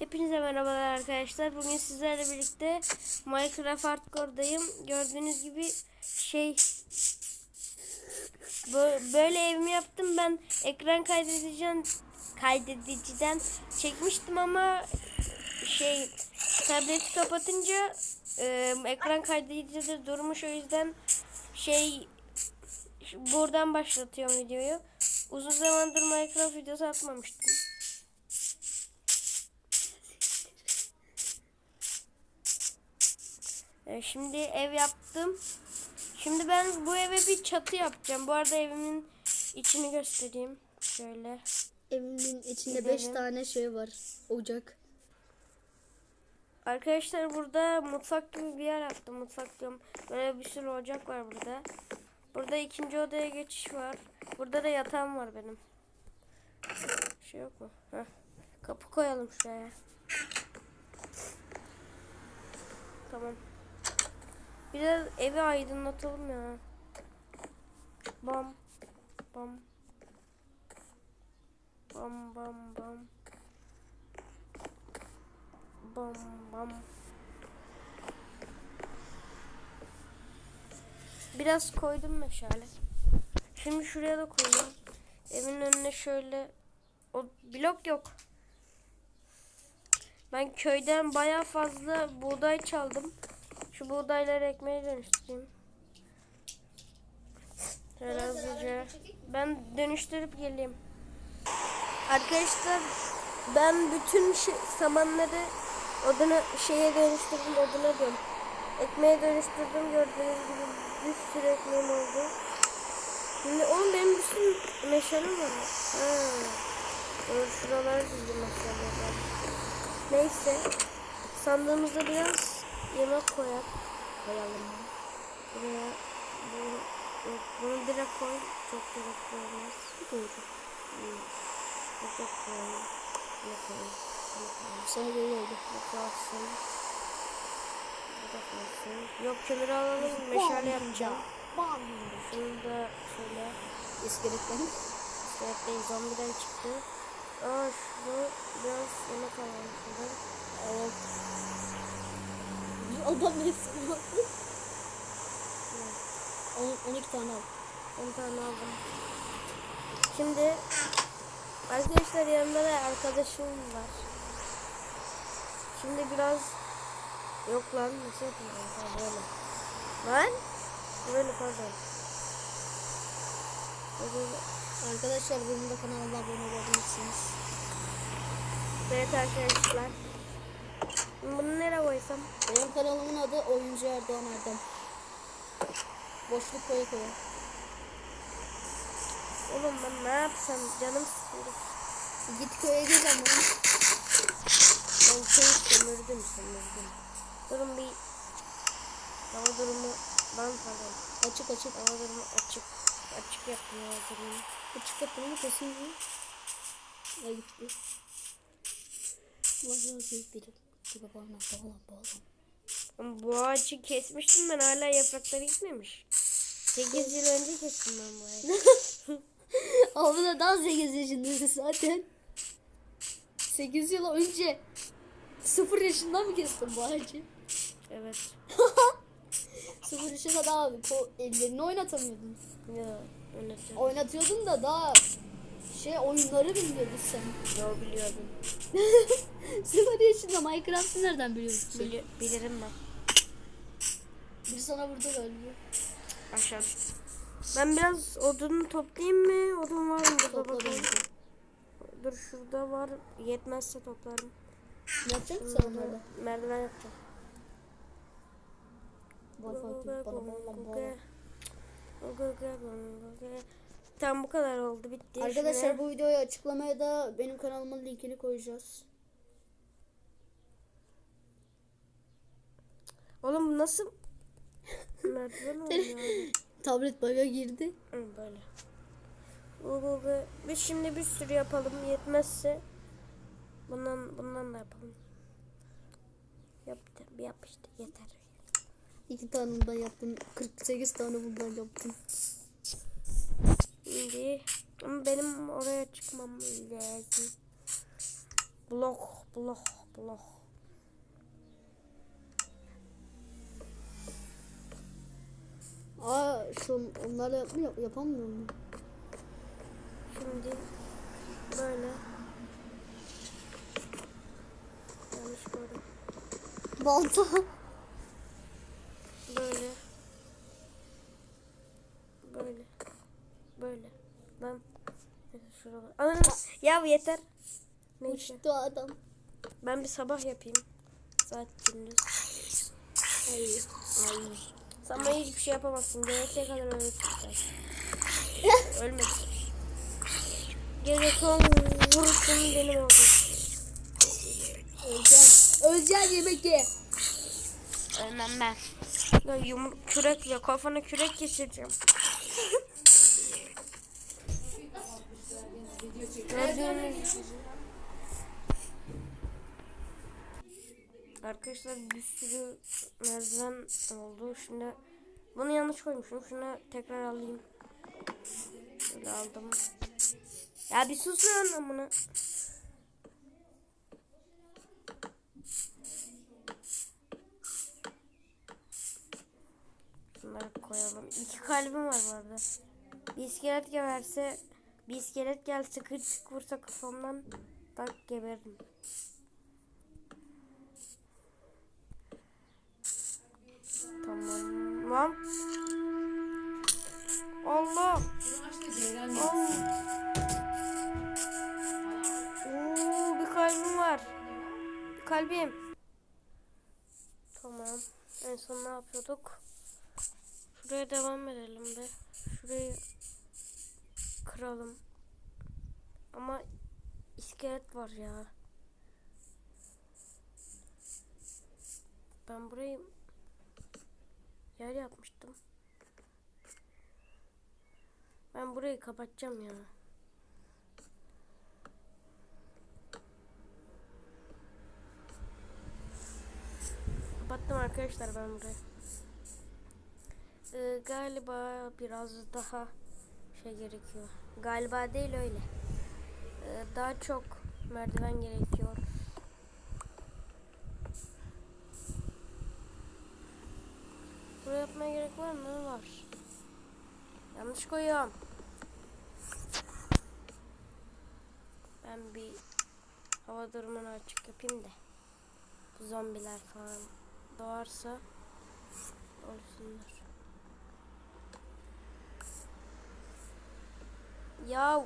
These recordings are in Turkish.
Hepinize merhabalar arkadaşlar. Bugün sizlerle birlikte Minecraft Hardcore'dayım. Gördüğünüz gibi şey bö- böyle evimi yaptım. Ben ekran kaydediciden kaydediciden çekmiştim ama şey tableti kapatınca ekran kaydedicide durmuş o yüzden şey buradan başlatıyorum videoyu. Uzun zamandır Minecraft videosu atmamıştım. Şimdi ev yaptım. Şimdi ben bu eve bir çatı yapacağım. Bu arada evimin içini göstereyim. Şöyle. Evimin içinde 5 Gidelim. tane şey var. Ocak. Arkadaşlar burada mutfak gibi bir yer yaptım. Mutfak diyorum. Böyle bir sürü ocak var burada. Burada ikinci odaya geçiş var. Burada da yatağım var benim. Şey yok mu? Heh. Kapı koyalım şuraya. Tamam. Biraz evi aydınlatalım ya. Bam. Bam. Bam bam bam. Bam bam. Biraz koydum meşale. Şimdi şuraya da koyayım. Evin önüne şöyle o blok yok. Ben köyden baya fazla buğday çaldım. Şu buğdayları ekmeğe dönüştüreyim. Hızlıca. Ben dönüştürüp geleyim. Arkadaşlar ben bütün şey, samanları oduna şeye dönüştürdüm oduna diyorum. Ekmeğe dönüştürdüm gördüğünüz gibi bir sürü ekmeğim oldu. Şimdi oğlum benim bir sürü meşalem var. Ha. Dur şuralara dizdim meşaleler. Neyse. Sandığımızda biraz yemek koyak. Koyalım. Buraya bu, yok, bunu direkt koy. Çok gerekli olmaz. Doğru. Burada koy. Bunu koy. Bunu koy. Sana böyle oldu. Bu kalsın. Bu da kalsın. Yok kömür alalım. Meşale yapacağım. Şunu da şöyle. İskeletten. İskeletteyiz. Zombiden çıktı. Aa şunu biraz yemek alalım şuradan. Evet. Adam hepsini aldı. On- 12 tane al. 10 tane aldım. Şimdi arkadaşlar yanımda da arkadaşım var. Şimdi biraz yok lan nasıl yapayım ben? Ha, böyle. Lan böyle pardon. Arkadaşlar benim de kanalıma abone olabilirsiniz. Evet arkadaşlar. Bunu nereye koysam? Benim kanalımın adı Oyuncu Erdoğan Erdem. Boşluk koya koya. Oğlum ben ne yapsam canım sıkıldı. Git köye gez ama. Ben köyü sömürdüm sömürdüm. Durun bir hava durumu ben pardon. Açık açık. Hava durumu açık. Açık yapmıyor hava durumu. Açık kapını kesinlikle. Ya gitti. Vallahi büyük biri. Gibi bana bağlan bağlan. Ama bu ağacı kesmiştim ben hala yaprakları gitmemiş. 8 yıl önce kestim ben bu ağacı. Abi da daha 8 yaşındasın zaten. 8 yıl önce 0 yaşında mı kestin bu ağacı? evet. 0 yaşında daha ko- ellerini oynatamıyordun. Ya yönetiyorum. Oynatıyordun da daha şey oyunları bilmiyordun sen. Yo biliyordum. 0 yaşında Minecraft'ı nereden biliyorsun? sen? Bili- bilirim ben. Bir sana vurdu galiba. Aşağı. Ben biraz odun toplayayım mı? Odun var mı burada Topla bakalım. bence. Dur şurada var. Yetmezse toplarım. Ne yapacaksın sen onlarla? merdiven yapacağım. Wi-Fi gibi bana bağlan bağlan. Tam bu kadar oldu bitti. Arkadaşlar bu videoyu açıklamaya da benim kanalımın linkini koyacağız. Oğlum bu nasıl merdiven oluyor? Tablet bug'a girdi. Hı, böyle. Google. Biz şimdi bir sürü yapalım. Yetmezse bundan bundan da yapalım. Yap, bir yap işte yeter. İki tane bundan yaptım. 48 tane bundan yaptım. Şimdi ama benim oraya çıkmam lazım. Blok blok Blok. Aa şu onları yapmıyor, yapamıyor mu? Şimdi böyle. Yanlış gördüm. Balta. Böyle. Böyle. Böyle. Lan. Neyse şurada. Ana, ya yeter. Neyse. Uçtu adam. Ben bir sabah yapayım. Saat gündüz. Ay. Ay. Sen bana hiçbir şey yapamazsın. Geleceğe kadar ölürsün sen. Ölmedin. Gece son vuruşun benim oldu. Öleceksin. Öleceksin yemek ye. Ölmem ben. Ya yumruk kürekle kafana kürek geçireceğim. Gördüğünüz Arkadaşlar bir sürü merdiven oldu. Şimdi bunu yanlış koymuşum. Şunu tekrar alayım. Şöyle aldım. Ya bir susun amına. Şunları koyalım. İki kalbim var bu arada. Bir iskelet geberse bir iskelet gelse kırçık vursa kafamdan tak geberirim. Tamam. Allah. Oo, bir kalbim var. Bir kalbim. Tamam. En son ne yapıyorduk? Şuraya devam edelim be. Şurayı kıralım. Ama iskelet var ya. Ben burayı yer yapmıştım. Ben burayı kapatacağım ya. Kapattım arkadaşlar ben burayı. Ee, galiba biraz daha şey gerekiyor. Galiba değil öyle. Ee, daha çok merdiven gerekiyor. Buraya yapmaya gerek var mı? Var. Yanlış koyuyorum. Ben bir hava durumunu açık yapayım da. Bu zombiler falan doğarsa olsunlar. Ya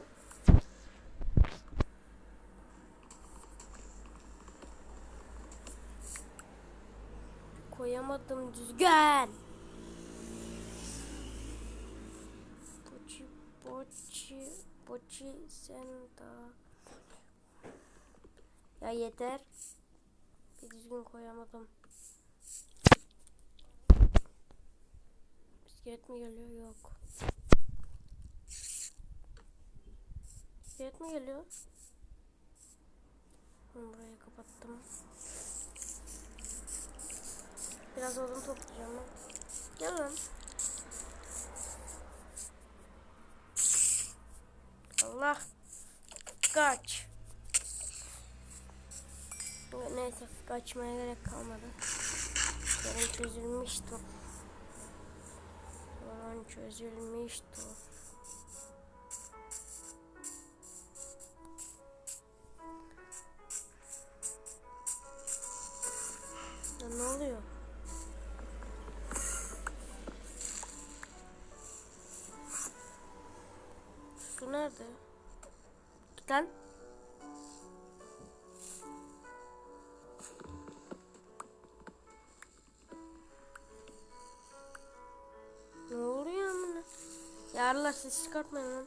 koyamadım düzgün. Poçi poçi poçi sen. Ya yeter. Bir düzgün koyamadım. Bisiklet mi geliyor? Yok. Bisiklet mi geliyor? Burayı kapattım. Biraz odun toplayacağım ben. Gel lan. Allah. Kaç. Neyse kaçmaya gerek kalmadı. Sorun çözülmüştü. Sorun çözülmüştü. Yarlar ses çıkartmayın lan.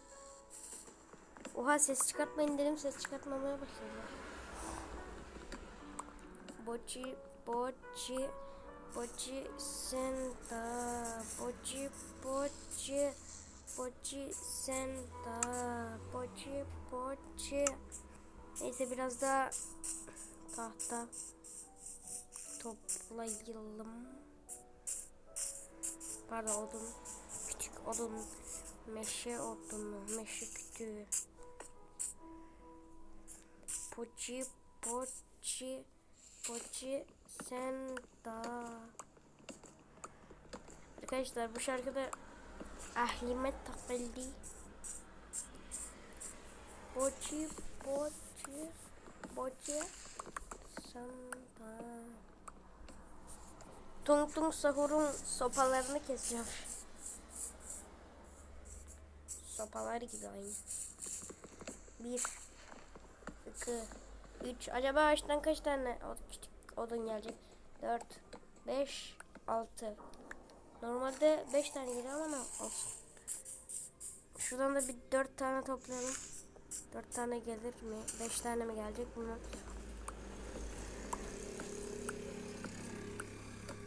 Oha ses çıkartmayın dedim ses çıkartmamaya başladılar. Boçi, boçi, boçi senta, boçi, boçi, boçi senta, boçi, boçi. Neyse biraz daha tahta toplayalım. Pardon odun, küçük odun, meşe odunu, meşe kütüğü. Poçi, poçi, Poçi sen da. Arkadaşlar bu şarkıda ahlime takıldı. Poçi poçi poçi sen da. Tung tung sahurun sopalarını kesiyor. Sopalar gibi aynı. Bir, iki, üç. Acaba ağaçtan kaç tane odun gelecek? Dört, beş, altı. Normalde beş tane geliyor ama ne olsun. Şuradan da bir dört tane toplayalım. Dört tane gelir mi? Beş tane mi gelecek bilmem.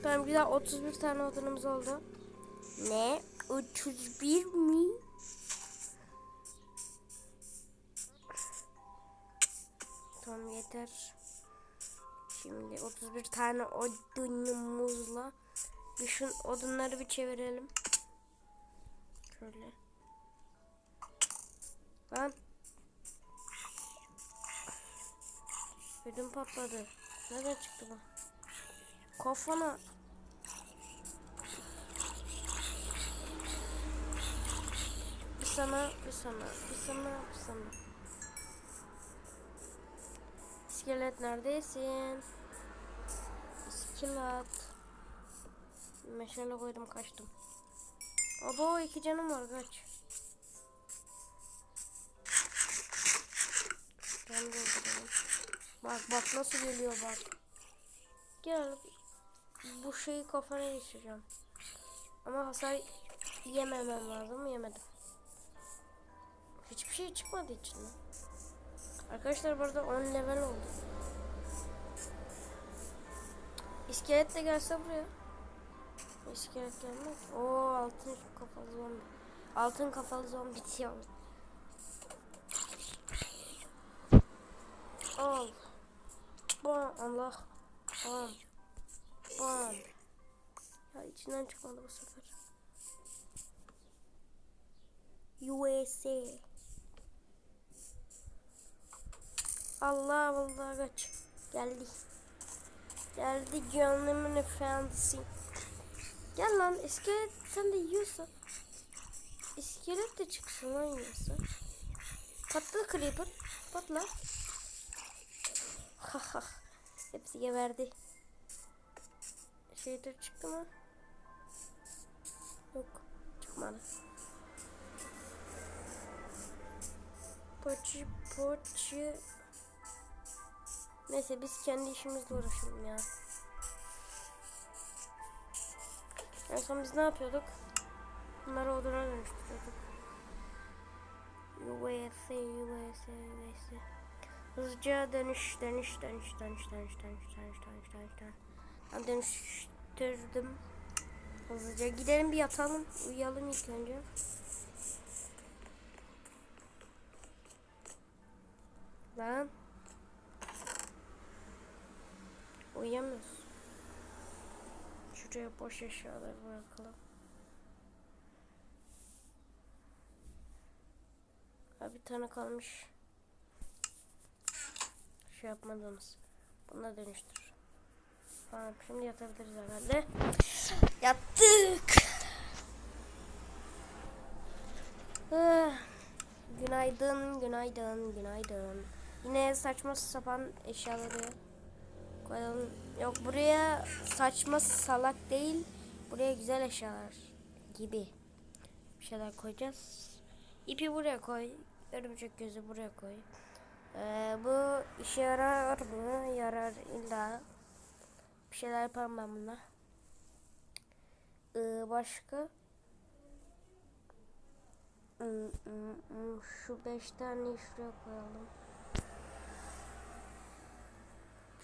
Tamam güzel 31 tane odunumuz oldu. Ne? 31 mi? Yeter. Şimdi 31 tane odunumuzla bir şu odunları bir çevirelim. Şöyle. Lan. Ödüm patladı. Nereden çıktı bu? Kafana. Bir sana, bir sana, bir sana, bir sana. İskelet neredesin? İskelet. Meşale koydum kaçtım. Abo iki canım var kaç. Can dolduralım. Bak bak nasıl geliyor bak. Gel bu şeyi kafana geçireceğim. Ama hasar yememem lazım yemedim. Hiçbir şey çıkmadı içinden. Arkadaşlar burada 10 level oldu. İskelet de gelse buraya. İskelet gelmez. Oo altın kafalı zombi. Altın kafalı zombi diyor. Al. Bam Allah. Bam. Bam. Ya içinden çıkmadı bu sefer. USA. Allah Allah kaç. Geldi. Geldi gönlümün efendisi. Gel lan iskelet sen de yiyorsun. İskelet de çıksın lan yiyorsa. Patladı creeper. Patla. Ha ha. Hepsi geberdi. Şeydir çıktı mı? Yok. Çıkmadı. Poçi poçi. Neyse biz kendi işimizle uğraşalım ya. En son biz ne yapıyorduk? Bunları oduna dönüştürüyorduk. USA, USA, USA. Hızlıca dönüş, dönüş, dönüş, dönüş, dönüş, dönüş, dönüş, dönüş, dönüş, dönüş. Ben dönüştürdüm. Hızlıca gidelim bir yatalım, uyuyalım ilk önce. Lan. Uyuyamıyoruz. Şuraya boş eşyaları bırakalım. Ha bir tane kalmış. Şey yapmadığımız. Buna dönüştür. Tamam şimdi yatabiliriz herhalde. Yattık. Ah, Günaydın, günaydın, günaydın. Yine saçma sapan eşyaları koyalım. Yok buraya saçma salak değil. Buraya güzel eşyalar gibi bir şeyler koyacağız. İpi buraya koy. Örümcek gözü buraya koy. Ee, bu işe yarar mı? Yarar illa. Bir şeyler yaparım ben bununla. Ee, başka? Hmm, hmm, hmm, Şu beş tane şuraya koyalım.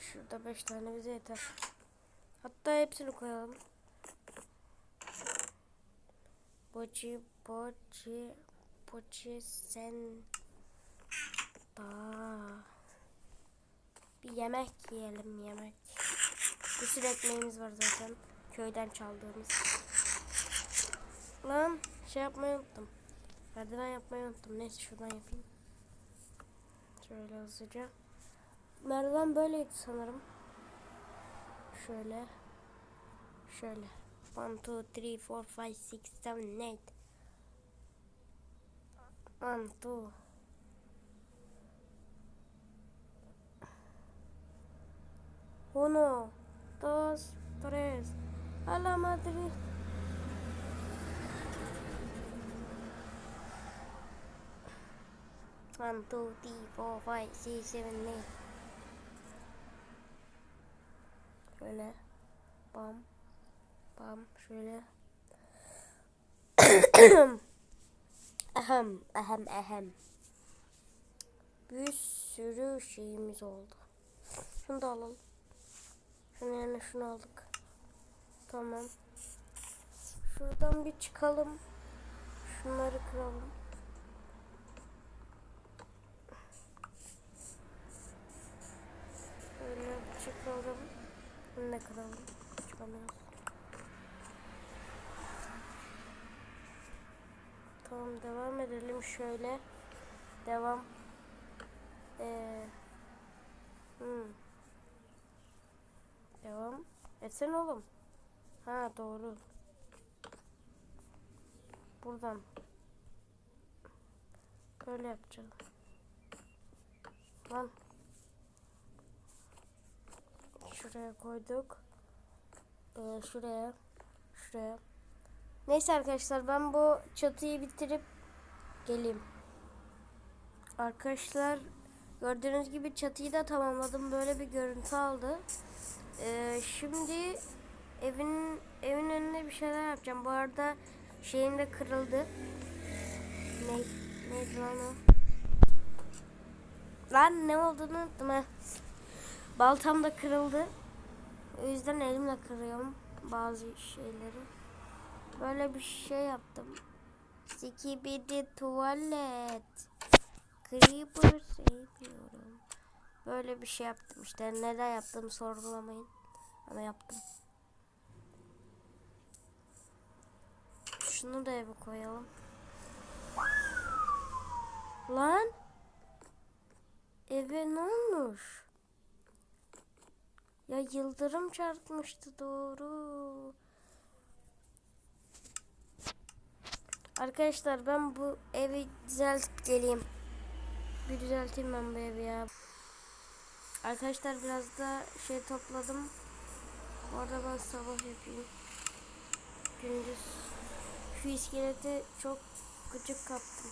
Şurada beş tane bize yeter. Hatta hepsini koyalım. Boci, boci, boci sen da bir yemek yiyelim yemek. Bir sürü ekmeğimiz var zaten. Köyden çaldığımız. Lan şey yapmayı unuttum. Merdiven yapmayı unuttum. Neyse şuradan yapayım. Şöyle hızlıca. Merdiven böyleydi sanırım. Şöyle. Şöyle. 1, 2, 3, 4, 5, 6, 7, 8. 1, 2. Uno, dos, tres. A la madre. One, two, three, four, five, six, seven, eight. Şöyle. Bam. Bam. Şöyle. ahem. Ahem. Ahem. Bir sürü şeyimiz oldu. Şunu da alalım. Şunun yerine şunu aldık. Tamam. Şuradan bir çıkalım. Şunları kıralım. Şöyle çıkalım. Bunu da kıralım. Çıkamıyoruz. Tamam devam edelim şöyle. Devam. Ee, hmm. Devam. Etsen oğlum. Ha doğru. Buradan. Böyle yapacağım. Lan. Şuraya koyduk. Ee, şuraya. Şuraya. Neyse arkadaşlar ben bu çatıyı bitirip geleyim. Arkadaşlar gördüğünüz gibi çatıyı da tamamladım. Böyle bir görüntü aldı. Ee, şimdi evin evin önüne bir şeyler yapacağım. Bu arada şeyim de kırıldı. Ne neydi lan o? Lan ne olduğunu unuttum ha. Baltam da kırıldı. O yüzden elimle kırıyorum bazı şeyleri. Böyle bir şey yaptım. Skibidi tuvalet. Creeper sevmiyorum. Böyle bir şey yaptım işte. Neden yaptım sorgulamayın. Ama yaptım. Şunu da eve koyalım. Lan. Eve ne olmuş? Ya yıldırım çarpmıştı doğru. Arkadaşlar ben bu evi düzeltip geleyim. Bir düzelteyim ben bu evi ya. Arkadaşlar biraz da şey topladım. Bu arada ben sabah yapayım. Gündüz. Şu iskeleti çok gıcık kaptım.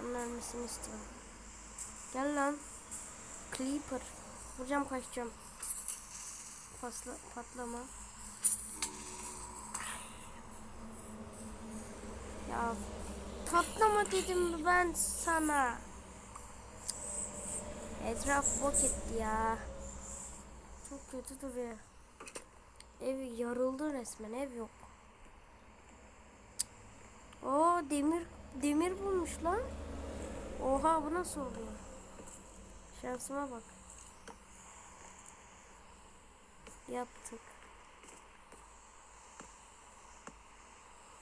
Onun istiyorum. Gel lan. Creeper. Vuracağım kaçacağım. Pasla, patlama. Ya patlama dedim ben sana. Etraf bok etti ya. Çok kötü duruyor. Ev yarıldı resmen ev yok. Oo demir demir bulmuş lan. Oha bu nasıl oluyor? Şansıma bak. Yaptık.